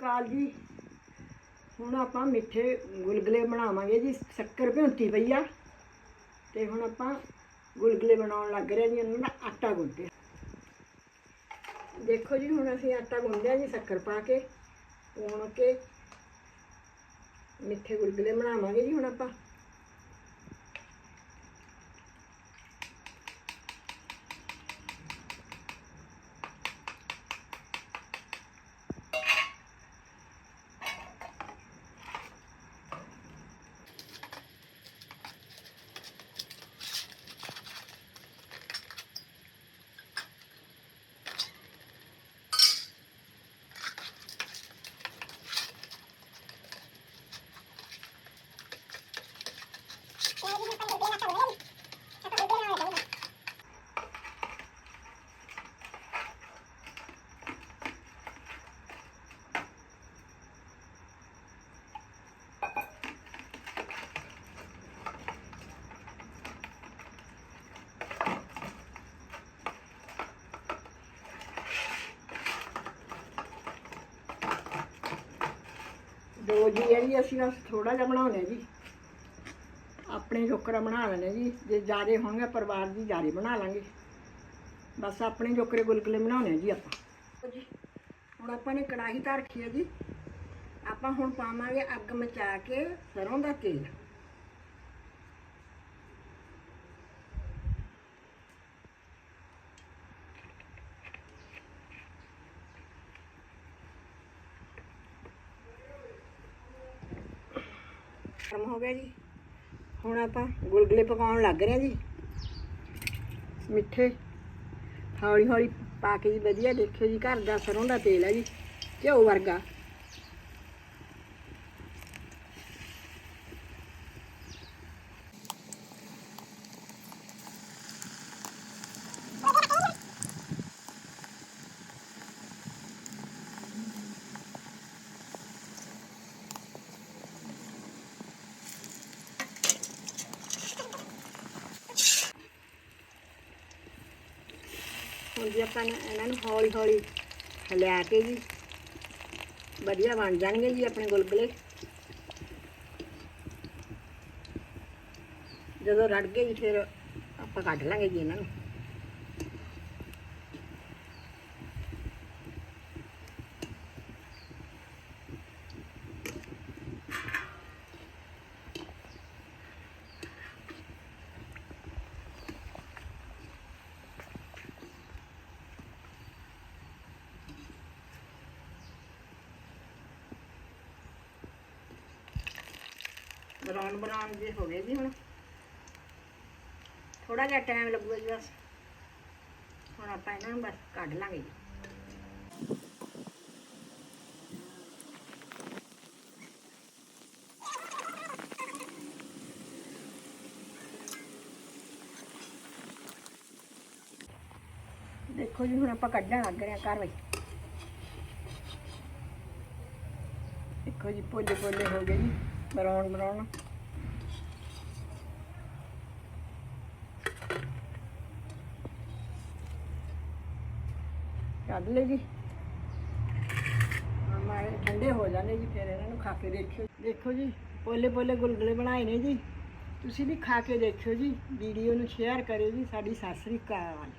ਅਕਾਲ ਜੀ। ਹੁਣ ਆਪਾਂ ਮਿੱਠੇ ਗੁਲਗੁਲੇ ਬਣਾਵਾਂਗੇ ਜੀ। ਸ਼ੱਕਰ ਭਿਉਂਤੀ ਪਈ ਆ। ਤੇ ਹੁਣ ਆਪਾਂ ਗੁਲਗੁਲੇ ਬਣਾਉਣ ਲੱਗ ਰਹੇ ਜੀ। ਉਹਨਾਂ ਦਾ ਆਟਾ ਗੁੰਨਦੇ ਦੇਖੋ ਜੀ, ਹੁਣ ਅਸੀਂ ਆਟਾ ਗੁੰਨਿਆ ਜੀ, ਸ਼ੱਕਰ ਪਾ ਕੇ। ਪੁਣ ਕੇ ਮਿੱਠੇ ਗੁਲਗੁਲੇ ਬਣਾਵਾਂਗੇ ਜੀ ਹੁਣ ਆਪਾਂ। ਦੋ ਜੀ ਹੈ ਜੀ ਅਸੀਂ ਬਸ ਥੋੜਾ ਜਿਹਾ ਬਣਾਉਣੇ ਜੀ। ਆਪਣੇ ਜੋਕਰਾ ਬਣਾ ਲੈਣੇ ਜੀ। ਜੇ ਜ਼ਿਆਦੇ ਹੋਣਗੇ ਪਰਿਵਾਰ ਦੀ ਜ਼ਿਆਦੇ ਬਣਾ ਲਾਂਗੇ। ਬਸ ਆਪਣੇ ਜੋਕਰੇ ਗੁਲਗੁਲੇ ਬਣਾਉਣੇ ਜੀ ਆਪਾਂ। ਜੀ, ਹੁਣ ਆਪਾਂ ਨੇ ਕੜਾਹੀ ਧਰ ਰੱਖੀ ਹੈ ਜੀ। ਆਪਾਂ ਹੁਣ ਪਾਵਾਂਗੇ ਅੱਗ ਮਚਾ ਕੇ ਸਰੋਂ ਦਾ ਤੇਲ। ਗਰਮ ਹੋ ਗਿਆ ਜੀ। ਹੁਣ ਆਪਾਂ ਗੁਲਗੁਲੇ ਪਕਾਉਣ ਲੱਗ ਰਹੇ ਜੀ। ਮਿੱਠੇ। ਹੌਲੀ ਹੌਲੀ ਪਾ ਕੇ ਜੀ ਵਧੀਆ ਦੇਖਿਓ ਜੀ, ਘਰ ਦਾ ਸਰੋਂ ਦਾ ਤੇਲ ਹੈ ਜੀ, ਘਿਓ ਵਰਗਾ। ਹੁਣ ਜੀ ਆਪਾਂ ਇਹਨਾਂ ਨੂੰ ਹੌਲੀ ਹੌਲੀ ਹਿਲਾ ਕੇ ਜੀ। ਵਧੀਆ ਬਣ ਜਾਣਗੇ ਜੀ ਆਪਣੇ ਗੁਲਗੁਲੇ। ਜਦੋਂ ਰੜ ਗਏ ਜੀ, ਫਿਰ ਆਪਾਂ ਕੱਢ ਲਾਂਗੇ ਜੀ ਇਹਨਾਂ ਨੂੰ। ਬਰਾਉਨ ਬਰਾਉਨ ਜੇ ਹੋ ਗਏ ਜੀ ਹੁਣ। ਥੋੜਾ ਜਿਹਾ ਟਾਈਮ ਲੱਗੂਗਾ ਜੀ ਬਸ। ਹੁਣ ਆਪਾਂ ਇਹਨਾਂ ਨੂੰ ਬਸ ਕੱਢ ਲਾਂਗੇ ਜੀ। ਦੇਖੋ ਜੀ, ਹੁਣ ਆਪਾਂ ਕੱਢਣ ਲੱਗ ਰਹੇ ਹਾਂ ਘਰ ਵਿੱਚ। ਦੇਖੋ ਜੀ ਪੋਲੇ ਪੋਲੇ ਹੋ ਗਏ ਜੀ। Brown brown. ਕੱਢ ਲੈ ਜੀ। ਮਾਰੇ ਠੰਡੇ ਹੋ ਜਾਣੇ ਜੀ, ਫਿਰ ਇਹਨਾਂ ਨੂੰ ਖਾ ਕੇ ਦੇਖਿਓ। ਦੇਖੋ ਜੀ ਪੋਲੇ ਪੋਲੇ ਗੁਲਗੁਲੇ ਬਣਾਏ ਨੇ ਜੀ। ਤੁਸੀਂ ਵੀ ਖਾ ਕੇ ਦੇਖਿਓ ਜੀ, ਵੀਡੀਓ ਨੂੰ ਸ਼ੇਅਰ ਕਰਿਓ ਜੀ, ਸਾਡੀ ਸਤਿ ਸ੍ਰੀ ਅਕਾਲ।